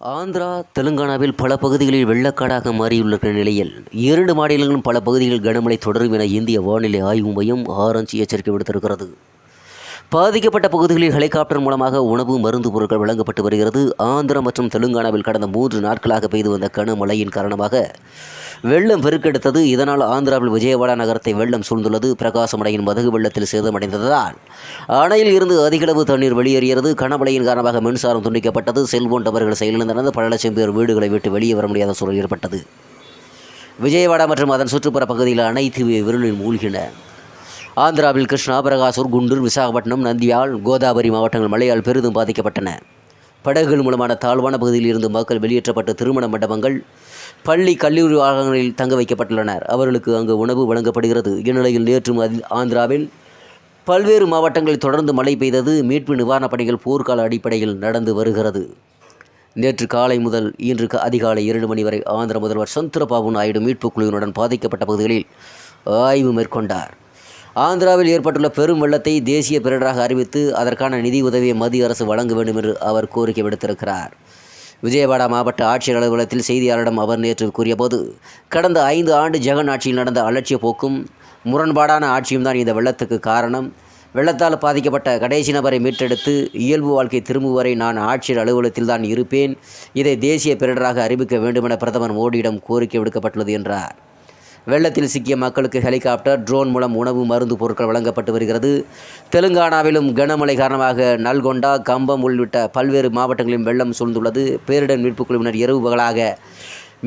ஆந்திரா தெலுங்கானாவில் பல பகுதிகளில் வெள்ளக்காடாக மாறியுள்ள நிலையில் இரண்டு மாநிலங்களும் பல பகுதிகளில் கனமழை தொடரும் என இந்திய வானிலை ஆய்வு மையம் ஆரஞ்சு எச்சரிக்கை விடுத்திருக்கிறது. பாதிக்கப்பட்ட பகுதிகளில் ஹெலிகாப்டர் மூலமாக உணவு மருந்து பொருட்கள் வழங்கப்பட்டு வருகிறது. ஆந்திரா மற்றும் தெலுங்கானாவில் கடந்த மூன்று நாட்களாக பெய்து வந்த கனமழையின் காரணமாக வெள்ளம் பெருக்கெடுத்தது. இதனால் ஆந்திராவில் விஜயவாடா நகரத்தை வெள்ளம் சூழ்ந்துள்ளது. பிரகாசம் அணையின் மதகு வெள்ளத்தில் சேதமடைந்ததால் அணையில் இருந்து அதிகளவு தண்ணீர் வெளியேறியது. கனமழையின் காரணமாக மின்சாரம் துண்டிக்கப்பட்டது. செல்போன் டவர்கள் செயலிழந்தனர் பல லட்சம் பேர் வீடுகளை விட்டு வெளியே வர முடியாத சூழல் ஏற்பட்டது. விஜயவாடா மற்றும் அதன் சுற்றுப்புற பகுதியில் அனைத்து விரலில் மூழ்கின. ஆந்திராவில் கிருஷ்ணா பிரகாசூர் குண்டூர் விசாகப்பட்டினம் நந்தியால் கோதாவரி மாவட்டங்கள் மழையால் பெரிதும் பாதிக்கப்பட்டன. படகுகள் மூலமான தாழ்வான பகுதியில் இருந்து மக்கள் வெளியேற்றப்பட்ட திருமண மண்டபங்கள் பள்ளி கல்லூரி வாகனங்களில் தங்க வைக்கப்பட்டுள்ளனர். அவர்களுக்கு அங்கு உணவு வழங்கப்படுகிறது. இந்நிலையில் நேற்றும் அதில் ஆந்திராவில் பல்வேறு மாவட்டங்களில் தொடர்ந்து மழை பெய்தது. மீட்பு நிவாரணப் பணிகள் போர்க்கால அடிப்படையில் நடந்து வருகிறது. நேற்று காலை முதல் இன்று அதிகாலை இரண்டு மணி வரை ஆந்திர முதல்வர் சந்திரபாபு நாயுடு மீட்புக் குழுவினுடன் பாதிக்கப்பட்ட பகுதிகளில் ஆய்வு மேற்கொண்டார். ஆந்திராவில் ஏற்பட்டுள்ள பெரும் வெள்ளத்தை தேசிய பேரிடராக அறிவித்து அதற்கான நிதி உதவியை மத்திய அரசு வழங்க வேண்டும் என்று அவர் கோரிக்கை விடுத்திருக்கிறார். விஜயவாடா மாவட்ட ஆட்சியர் அலுவலகத்தில் செய்தியாளரிடம் அவர் நேற்று கூறியபோது கடந்த ஐந்து ஆண்டு ஜெகன் ஆட்சியில் நடந்த அலட்சிய போக்கும் முரண்பாடான ஆட்சியும் தான் இந்த வெள்ளத்துக்கு காரணம். வெள்ளத்தால் பாதிக்கப்பட்ட கடைசி நபரை மீட்டெடுத்து இயல்பு வாழ்க்கை திரும்பும் வரை நான் ஆட்சியர் அலுவலகத்தில் தான் இருப்பேன். இதை தேசிய பேரிடராக அறிவிக்க வேண்டுமென பிரதமர் மோடியிடம் கோரிக்கை விடுக்கப்பட்டுள்ளது என்றார். வெள்ளத்தில் சிக்கிய மக்களுக்கு ஹெலிகாப்டர் ட்ரோன் மூலம் உணவு மருந்து பொருட்கள் வழங்கப்பட்டு வருகிறது. தெலுங்கானாவிலும் கனமழை காரணமாக நல்கொண்டா கம்பம் உள்ளிட்ட பல்வேறு மாவட்டங்களிலும் வெள்ளம் சூழ்ந்துள்ளது. பேரிடர் மீட்புக் குழுவினர் இரவு பகலாக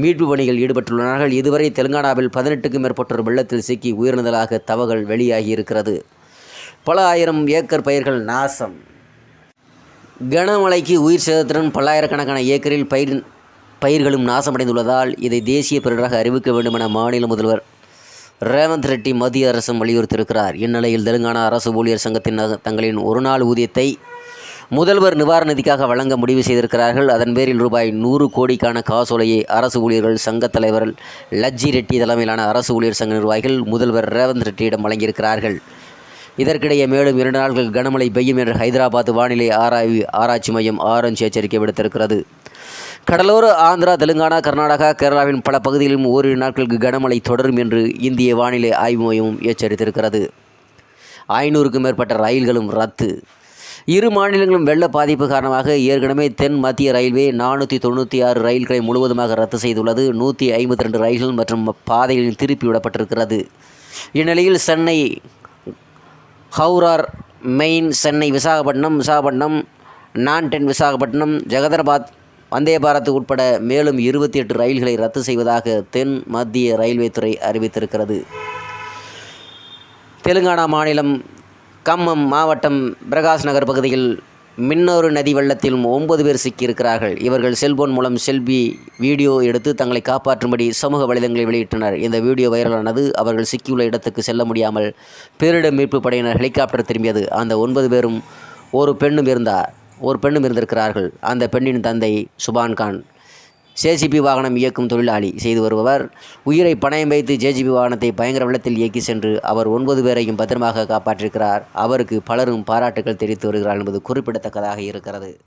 மீட்பு பணியில் ஈடுபட்டுள்ளனர் இதுவரை தெலுங்கானாவில் பதினெட்டுக்கும் மேற்பட்டோர் வெள்ளத்தில் சிக்கி உயிரிழந்ததாக தவகள் வெளியாகி இருக்கிறது பல ஆயிரம் ஏக்கர் பயிர்கள் நாசம். கனமழைக்கு உயிர் சேதத்துடன் பல்லாயிரக்கணக்கான ஏக்கரில் பயிர் பயிர்களும் நாசமடைந்துள்ளதால் இதை தேசிய பேரிடராக அறிவிக்க வேண்டும் என மாநில முதல்வர் ரேவந்த் ரெட்டி மத்திய அரசும் வலியுறுத்தியிருக்கிறார். இந்நிலையில் தெலுங்கானா அரசு ஊழியர் சங்கத்தின் தங்களின் ஒரு நாள் ஊதியத்தை முதல்வர் நிவாரண நிதிக்காக வழங்க முடிவு செய்திருக்கிறார்கள். அதன் பேரில் ரூபாய் நூறு கோடிக்கான காசோலையை அரசு ஊழியர்கள் சங்கத் தலைவர் லஜ்ஜி ரெட்டி தலைமையிலான அரசு ஊழியர் சங்க நிர்வாகிகள் முதல்வர் ரேவந்த் ரெட்டியிடம் வழங்கியிருக்கிறார்கள். இதற்கிடையே மேலும் இரண்டு நாட்கள் கனமழை பெய்யும் என்று ஹைதராபாத் வானிலை ஆராய்வு ஆராய்ச்சி மையம் ஆரஞ்சு எச்சரிக்கை விடுத்திருக்கிறது. கடலோர ஆந்திரா தெலுங்கானா கர்நாடகா கேரளாவின் பல பகுதிகளிலும் ஓரிரு நாட்களுக்கு கனமழை தொடரும் என்று இந்திய வானிலை ஆய்வு மையமும் எச்சரித்திருக்கிறது. ஐநூறுக்கும் மேற்பட்ட ரயில்களும் ரத்து. இரு மாநிலங்களும் வெள்ள பாதிப்பு காரணமாக ஏற்கனவே தென் மத்திய ரயில்வே நானூற்றி தொண்ணூற்றி ஆறு ரயில்களை முழுவதுமாக ரத்து செய்துள்ளது. நூற்றி ஐம்பத்தி ரெண்டு ரயில்கள் மற்றும் பாதைகளில் திருப்பி விடப்பட்டிருக்கிறது. இந்நிலையில் சென்னை ஹவுரார் மெயின் சென்னை விசாகப்பட்டினம் விசாகப்பட்டினம் நான் டென் விசாகப்பட்டினம் ஜெகதராபாத் வந்தே பாரத் உட்பட மேலும் இருபத்தி எட்டு ரயில்களை ரத்து செய்வதாக தென் மத்திய ரயில்வே துறை அறிவித்திருக்கிறது. தெலுங்கானா மாநிலம் கம்மம் மாவட்டம் பிரகாஷ் நகர் பகுதியில் மின்னோரு நதி வெள்ளத்தில் ஒன்பது பேர் சிக்கியிருக்கிறார்கள். இவர்கள் செல்போன் மூலம் செல்பி வீடியோ எடுத்து தங்களை காப்பாற்றும்படி சமூக வலைதளங்களை வெளியிட்டனர். இந்த வீடியோ வைரலானது அவர்கள் சிக்கியுள்ள இடத்துக்கு செல்ல முடியாமல் பேரிடர் மீட்பு படையினர் ஹெலிகாப்டர் திரும்பியது. அந்த ஒன்பது பேரும் ஒரு பெண்ணும் இருந்தார். ஒரு பெண்ணும் இருந்திருக்கிறார்கள். அந்த பெண்ணின் தந்தை சுபான் கான். ஜேசிபி வாகனம் இயக்கும் தொழிலாளி செய்து வருபவர். உயிரை பணயம் வைத்து ஜேசிபி வாகனத்தை பயங்கர வெள்ளத்தில் இயக்கி சென்று அவர் ஒன்பது பேரையும் பத்திரமாக காப்பாற்றியிருக்கிறார் அவருக்கு பலரும் பாராட்டுகள் தெரிவித்து வருகிறார்கள் என்பது குறிப்பிடத்தக்கதாக இருக்கிறது.